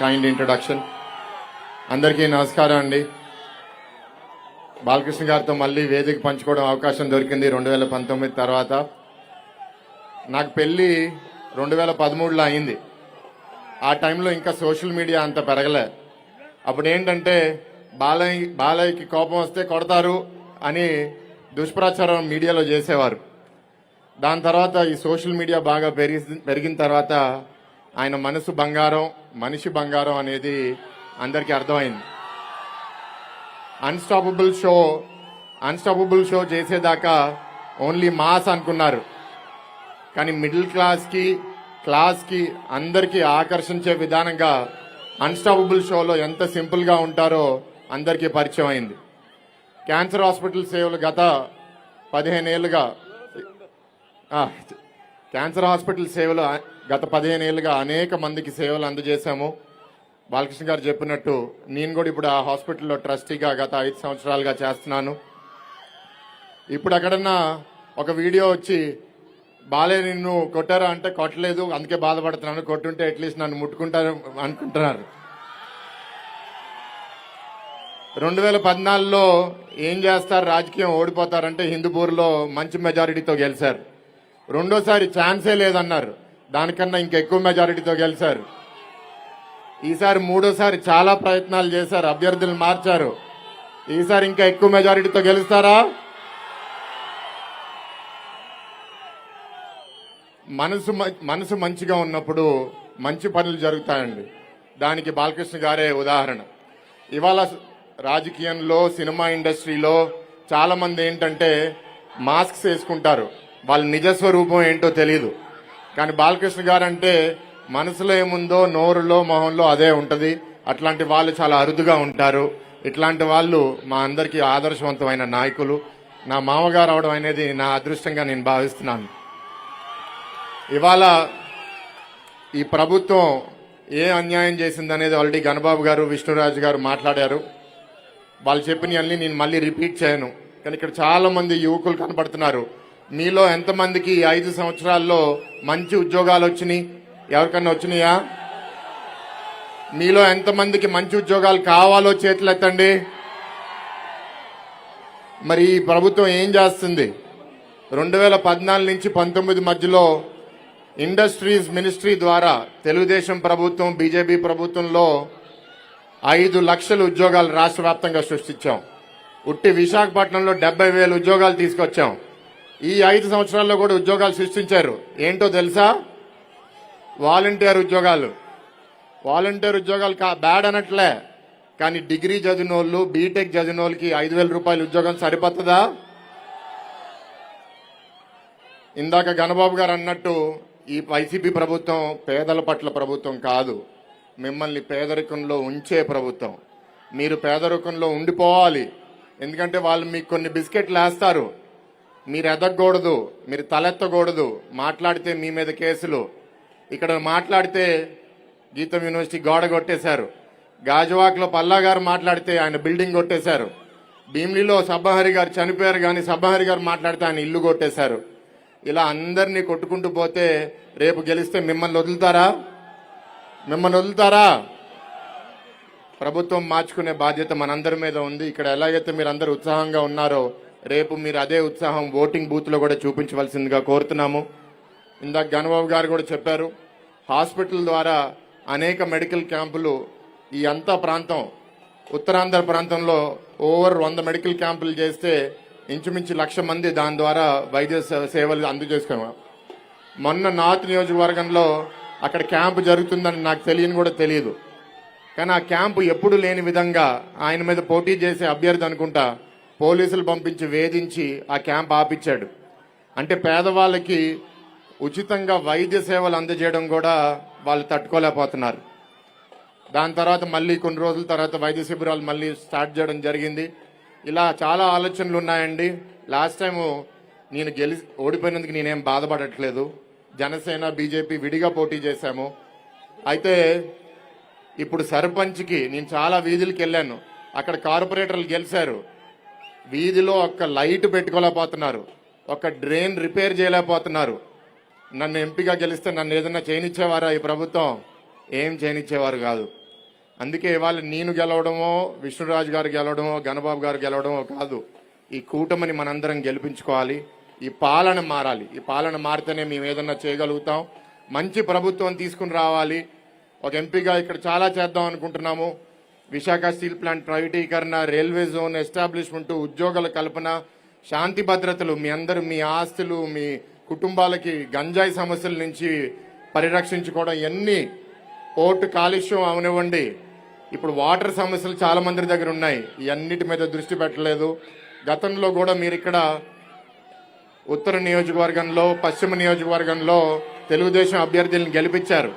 Kind introduction అందరికీ నమస్కారం అండి. బాలకృష్ణ గారితో మళ్ళీ వేదిక పంచుకోవడం అవకాశం దొరికింది రెండు వేల పంతొమ్మిది తర్వాత. నాకు పెళ్ళి రెండు వేల పదమూడులో అయింది. ఆ టైంలో ఇంకా సోషల్ మీడియా అంత పెరగలే. అప్పుడు ఏంటంటే బాలయ్య బాలయ్యకి కోపం వస్తే కొడతారు అని దుష్ప్రచారం మీడియాలో చేసేవారు. దాని తర్వాత ఈ సోషల్ మీడియా బాగా పెరిగి పెరిగిన తర్వాత ఆయన మనసు బంగారం మనిషి బంగారం అనేది అందరికీ అర్థమైంది. అన్స్టాపబుల్ షో అన్స్టాపబుల్ షో చేసేదాకా ఓన్లీ మాస్ అనుకున్నారు. కానీ మిడిల్ క్లాస్కి క్లాస్కి అందరికీ ఆకర్షించే విధానంగా అన్స్టాపబుల్ షోలో ఎంత సింపుల్గా ఉంటారో అందరికీ పరిచయం అయింది. క్యాన్సర్ హాస్పిటల్ సేవలు గత పదిహేను ఏళ్ళుగా క్యాన్సర్ హాస్పిటల్ సేవలు గత పదిహేను ఏళ్ళుగా అనేక మందికి సేవలు అందజేశాము. బాలకృష్ణ గారు చెప్పినట్టు నేను కూడా ఇప్పుడు ఆ హాస్పిటల్లో ట్రస్టీగా గత ఐదు సంవత్సరాలుగా చేస్తున్నాను. ఇప్పుడు ఎక్కడన్నా ఒక వీడియో వచ్చి బాలే నిన్ను కొట్టారా? అంటే కొట్టలేదు అందుకే బాధపడుతున్నాను. కొట్టుంటే అట్లీస్ట్ నన్ను ముట్టుకుంటారు అనుకుంటున్నారు. రెండు వేల పద్నాలుగులో ఏం చేస్తారు? రాజకీయం ఓడిపోతారంటే హిందూపూర్లో మంచి మెజారిటీతో గెలిచారు. రెండోసారి ఛాన్సే లేదన్నారు. దానికన్నా ఇంకెక్కువ మెజారిటీతో గెలిచారు. ఈసారి మూడోసారి చాలా ప్రయత్నాలు చేశారు. అభ్యర్థులు మార్చారు. ఈసారి ఇంకా ఎక్కువ మెజారిటీతో గెలుస్తారా? మనసు మనసు మంచిగా ఉన్నప్పుడు మంచి పనులు జరుగుతాయండి. దానికి బాలకృష్ణ గారే ఉదాహరణ. ఇవాళ రాజకీయంలో సినిమా ఇండస్ట్రీలో చాలామంది ఏంటంటే మాస్క్స్ వేసుకుంటారు. వాళ్ళ నిజస్వరూపం ఏంటో తెలియదు కానీ బాలకృష్ణ గారు అంటే మనసులో ఏముందో నోరులో మొహంలో అదే ఉంటుంది. అట్లాంటి వాళ్ళు చాలా అరుదుగా ఉంటారు. ఇట్లాంటి వాళ్ళు మా అందరికీ ఆదర్శవంతమైన నాయకులు. నా మామగారు అవడం అనేది నా అదృష్టంగా నేను భావిస్తున్నాను. ఇవాళ ఈ ప్రభుత్వం ఏ అన్యాయం చేసిందనేది ఆల్రెడీ గణబాబు గారు విష్ణురాజు గారు మాట్లాడారు. వాళ్ళు చెప్పినవన్నీ నేను మళ్ళీ రిపీట్ చేయను. కానీ ఇక్కడ చాలామంది యువకులు కనపడుతున్నారు. మీలో ఎంతమందికి ఐదు సంవత్సరాల్లో మంచి ఉద్యోగాలు వచ్చినాయి? ఎవరికన్నా వచ్చినాయా? మీలో ఎంతమందికి మంచి ఉద్యోగాలు కావాలో చేతులు ఎత్తండి. మరి ఈ ప్రభుత్వం ఏం చేస్తుంది? రెండు వేల పద్నాలుగు నుంచి పంతొమ్మిది మధ్యలో ఇండస్ట్రీస్ మినిస్ట్రీ ద్వారా తెలుగుదేశం ప్రభుత్వం బీజేపీ ప్రభుత్వంలో ఐదు లక్షల ఉద్యోగాలు రాష్ట్ర వ్యాప్తంగా సృష్టించాం. ఉట్టి విశాఖపట్నంలో డెబ్బై వేల ఉద్యోగాలు తీసుకొచ్చాం. ఈ ఐదు సంవత్సరాల్లో కూడా ఉద్యోగాలు సృష్టించారు. ఏంటో తెలుసా? వాలంటీర్ ఉద్యోగాలు. వాలంటీర్ ఉద్యోగాలు కా బ్యాడ్ అనట్లే. కానీ డిగ్రీ చదివిన వాళ్ళు బీటెక్ చదివిన వాళ్ళకి ఐదు వేల రూపాయల ఉద్యోగం సరిపోతుందా? ఇందాక గణబాబు గారు అన్నట్టు ఈ వైసీపీ ప్రభుత్వం పేదల పట్ల ప్రభుత్వం కాదు. మిమ్మల్ని పేదరికంలో ఉంచే ప్రభుత్వం. మీరు పేదరికంలో ఉండిపోవాలి. ఎందుకంటే వాళ్ళు మీకు కొన్ని బిస్కెట్లు వేస్తారు. మీరు ఎదగకూడదు మీరు తలెత్తకూడదు మాట్లాడితే మీ మీద కేసులు. ఇక్కడ మాట్లాడితే గీతం యూనివర్సిటీ గోడ కొట్టేశారు. గాజువాక్లో పల్లా గారు మాట్లాడితే ఆయన బిల్డింగ్ కొట్టేశారు. భీమిలిలో సబ్బహరి గారు చనిపోయారు కానీ సబ్బహరి గారు మాట్లాడితే ఆయన ఇల్లు కొట్టేశారు. ఇలా అందరినీ కొట్టుకుంటూ పోతే రేపు గెలిస్తే మిమ్మల్ని వదులుతారా? మిమ్మల్ని వదులుతారా? ప్రభుత్వం మార్చుకునే బాధ్యత మనందరి మీద ఉంది. ఇక్కడ ఎలాగైతే మీరు అందరు ఉత్సాహంగా ఉన్నారో రేపు మీరు అదే ఉత్సాహం ఓటింగ్ బూత్లో కూడా చూపించవలసిందిగా కోరుతున్నాము. ఇందాక గణబాబు గారు కూడా చెప్పారు హాస్పిటల్ ద్వారా అనేక మెడికల్ క్యాంపులు ఈ అంతా ప్రాంతం ఉత్తరాంధ్ర ప్రాంతంలో ఓవర్ వంద మెడికల్ క్యాంపులు చేస్తే ఇంచుమించు లక్ష మంది దాని ద్వారా వైద్య సేవలు అందజేసుకున్నాం. మొన్న నార్త్ నియోజకవర్గంలో అక్కడ క్యాంపు జరుగుతుందని నాకు తెలియని కూడా తెలియదు. కానీ ఆ క్యాంపు ఎప్పుడు లేని విధంగా ఆయన మీద పోటీ చేసే అభ్యర్థి అనుకుంటా పోలీసులు పంపించి వేధించి ఆ క్యాంప్ ఆపించాడు. అంటే పేదవాళ్ళకి ఉచితంగా వైద్య సేవలు అందజేయడం కూడా వాళ్ళు తట్టుకోలేకపోతున్నారు. దాని తర్వాత మళ్ళీ కొన్ని రోజుల తర్వాత వైద్య శిబిరాలు మళ్ళీ స్టార్ట్ చేయడం జరిగింది. ఇలా చాలా ఆలోచనలు ఉన్నాయండి. లాస్ట్ టైం నేను గెలి ఓడిపోయినందుకు నేనేం బాధపడట్లేదు. జనసేన బీజేపీ విడిగా పోటీ చేశాము. అయితే ఇప్పుడు సర్పంచ్కి నేను చాలా వీధులకి వెళ్ళాను. అక్కడ కార్పొరేటర్లు గెలిచారు. వీధిలో ఒక్క లైట్ పెట్టుకోలేకపోతున్నారు. ఒక డ్రైన్ రిపేర్ చేయలేకపోతున్నారు. నన్ను ఎంపీగా గెలిస్తే నన్ను ఏదైనా చేయనిచ్చేవారా ఈ ప్రభుత్వం? ఏం చేయనిచ్చేవారు కాదు. అందుకే ఇవాళ నేను గెలవడమో విష్ణురాజు గారు గెలవడమో గణబాబు గారు గెలవడమో కాదు. ఈ కూటమిని మనందరం గెలిపించుకోవాలి. ఈ పాలన మారాలి. ఈ పాలన మారితేనే మేము ఏదన్నా చేయగలుగుతాం. మంచి ప్రభుత్వం తీసుకుని రావాలి. ఒక ఎంపీగా ఇక్కడ చాలా చేద్దాం అనుకుంటున్నాము. విశాఖ స్టీల్ ప్లాంట్ ప్రైవేటీకరణ రైల్వే జోన్ ఎస్టాబ్లిష్మెంట్ ఉద్యోగాల కల్పన శాంతి భద్రతలు మీ అందరూ మీ ఆస్తులు మీ కుటుంబాలకి గంజాయి సమస్యల నుంచి పరిరక్షించుకోవడం ఎన్ని పోర్టు కాలుష్యం అవనివ్వండి. ఇప్పుడు వాటర్ సమస్యలు చాలా మంది దగ్గర ఉన్నాయి. ఇవన్నిటి మీద దృష్టి పెట్టలేదు. గతంలో కూడా మీరు ఇక్కడ ఉత్తర నియోజకవర్గంలో పశ్చిమ నియోజకవర్గంలో తెలుగుదేశం అభ్యర్థులను గెలిపించారు.